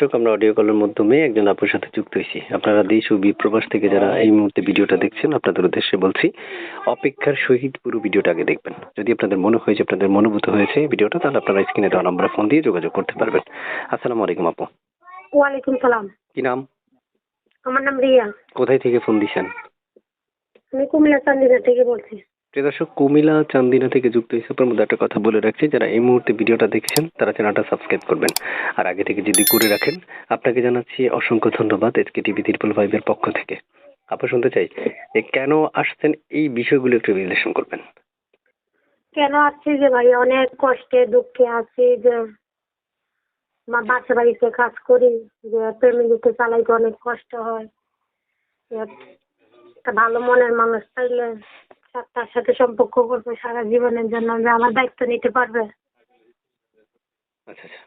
দর্শক আমরা অডিও কলের মাধ্যমে একজন আপুর সাথে যুক্ত হয়েছি। আপনারা দেশ ও বিপ্রবাস থেকে যারা এই মুহূর্তে ভিডিওটা দেখছেন আপনাদের উদ্দেশ্যে বলছি অপেক্ষার সহিত পুরো ভিডিওটা আগে দেখবেন। যদি আপনাদের মনে হয় যে আপনাদের মনোভূত হয়েছে ভিডিওটা তাহলে আপনারা স্ক্রিনে দেওয়া নাম্বারে ফোন দিয়ে যোগাযোগ করতে পারবেন। আসসালামু আলাইকুম আপু। ওয়ালাইকুম সালাম। কি নাম? আমার নাম রিয়া। কোথায় থেকে ফোন দিছেন? আমি কুমিল্লা চান্দিনা থেকে বলছি। প্রিয় দর্শক কুমিলা চান্দিনা থেকে যুক্ত আপনার মধ্যে একটা কথা বলে রাখছি, যারা এই মুহূর্তে ভিডিওটা দেখছেন, তারা চ্যানেলটা সাবস্ক্রাইব করবেন। আর আগে থেকে যদি করে রাখেন, আপনাকে জানাচ্ছি অসংখ্য ধন্যবাদ এসকে টিভি ত্রিপল ফাইভের পক্ষ থেকে। আপনি শুনতে চাই যে কেন আসছেন এই বিষয়গুলো একটু রিলেশন করবেন। কেন আছি যে ভাই? অনেক কষ্টে, দুঃখে আছি যে বাসা বাড়িতে কাজ করি, যে ফ্যামিলিতে চালাইতে অনেক কষ্ট হয়। একটা ভালো মনের মানুষ পাইলে তার সাথে সম্পর্ক করবে সারা জীবনের জন্য যে আমার দায়িত্ব নিতে পারবে। আচ্ছা আচ্ছা।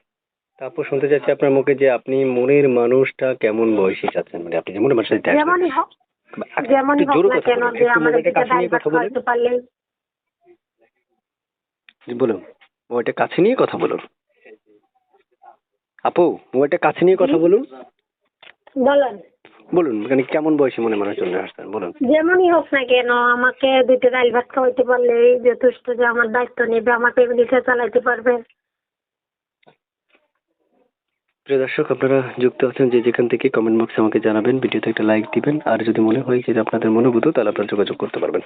তারপর শুনতে চাচ্ছি আপনার মুখে যে আপনি মনের মানুষটা কেমন বয়সী চাচ্ছেন? মানে আপনি যে মনের মানুষটা যেমনই হোক যেমনই হোক না কেন যে আমাদের দিকে দায় ভাত খাওয়াতে পারলে। বলুন। মোবাইলটা কাছে নিয়ে কথা বলুন। আপু মোবাইলটা কাছে নিয়ে কথা বলুন। বলেন। বলুন মানে কেমন বয়সী মনে মানুষ জন্য আসছেন বলুন। যেমনই হোক না কেন আমাকে দুটো ডাল ভাত খাওয়াইতে পারলে যথেষ্ট যে আমার দায়িত্ব নেবে আমার ফ্যামিলিকে চালাইতে পারবে। প্রিয় দর্শক আপনারা যুক্ত আছেন যে যেখান থেকে কমেন্ট বক্সে আমাকে জানাবেন ভিডিওতে একটা লাইক দিবেন আর যদি মনে হয় যে আপনাদের মনোভূত তাহলে আপনারা যোগাযোগ করতে পারবেন।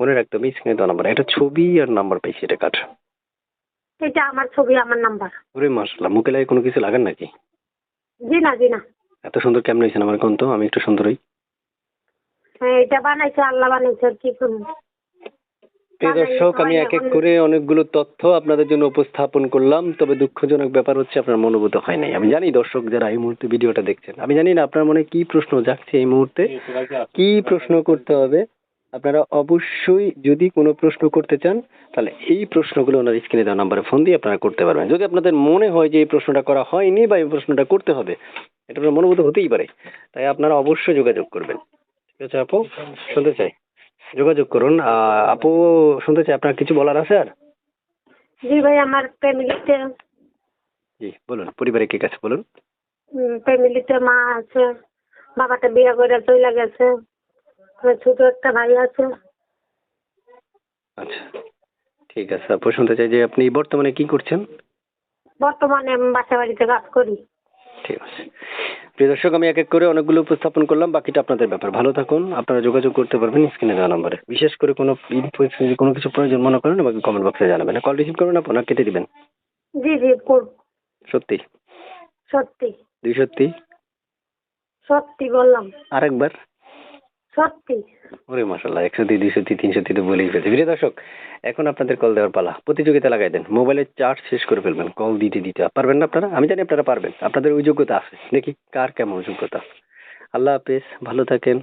মনে রাখতে হবে স্ক্রিনে দেওয়া নাম্বার একটা ছবি আর নাম্বার পেয়েছি এটা কাঠ এটা আমার ছবি আমার নাম্বার ওরে মাসলা মুখে লাগে কোনো কিছু লাগান নাকি? জি না জি না। এত সুন্দর কেমন হয়েছেন আমার কোন তো আমি একটু সুন্দর হই হ্যাঁ এটা বানাইছে আল্লাহ বানাইছে কি করব? প্রিয় দর্শক আমি এক এক করে অনেকগুলো তথ্য আপনাদের জন্য উপস্থাপন করলাম তবে দুঃখজনক ব্যাপার হচ্ছে আপনার মনোভূত হয় নাই। আমি জানি দর্শক যারা এই মুহূর্তে ভিডিওটা দেখছেন আমি জানি না আপনার মনে কি প্রশ্ন যাচ্ছে এই মুহূর্তে। কি প্রশ্ন করতে হবে? আপনারা অবশ্যই যদি কোনো প্রশ্ন করতে চান তাহলে এই প্রশ্নগুলো ওনার স্ক্রিনে দেওয়া নাম্বারে ফোন দিয়ে আপনারা করতে পারবেন। যদি আপনাদের মনে হয় যে এই প্রশ্নটা করা হয়নি বা এই প্রশ্নটা করতে হবে এটা আপনার মনোভূত হতেই পারে তাই আপনারা অবশ্যই যোগাযোগ করবেন। ঠিক আছে আপু? শুনতে চাই। যোগাযোগ করুন। আপু শুনতে চাই আপনার কিছু বলার আছে আর? জি ভাই আমার ফ্যামিলিতে জি বলুন পরিবারে কে কাছে বলুন। ফ্যামিলিতে মা আছে বাবাটা বিয়ে করে চলে গেছে। আমার ছোট একটা ভাই আছে। আচ্ছা ঠিক আছে আপু শুনতে চাই যে আপনি বর্তমানে কি করছেন? বর্তমানে আমি বাসা বাড়িতে কাজ করি। ঠিক আছে। প্রিয় দর্শক আমি এক এক করে অনেকগুলো উপস্থাপন করলাম বাকিটা আপনাদের ব্যাপার। ভালো থাকুন আপনারা যোগাযোগ করতে পারবেন স্ক্রিনে দেওয়া নম্বরে। বিশেষ করে কোনো কোনো কিছু প্রয়োজন মনে করেন আমাকে কমেন্ট বক্সে জানাবেন। কল রিসিভ করবেন আপনার কেটে দিবেন? জি জি করব সত্যি? সত্যি। দুই সত্যি? সত্যি বললাম। আরেকবার? সত্যি। ওরে মাসাল্লাহ একশো দুই দুইশো তিনশো তো বলেই ফেলছে। প্রিয় দর্শক, এখন আপনাদের কল দেওয়ার পালা। প্রতিযোগিতা লাগাই দেন। মোবাইলের চার্জ শেষ করে ফেলবেন। কল দিতে দিতে। পারবেন না আপনারা? আমি জানি আপনারা পারবেন। আপনাদের ওই যোগ্যতা আছে। দেখি কার কেমন যোগ্যতা? আল্লাহ হাফেজ, ভালো থাকেন।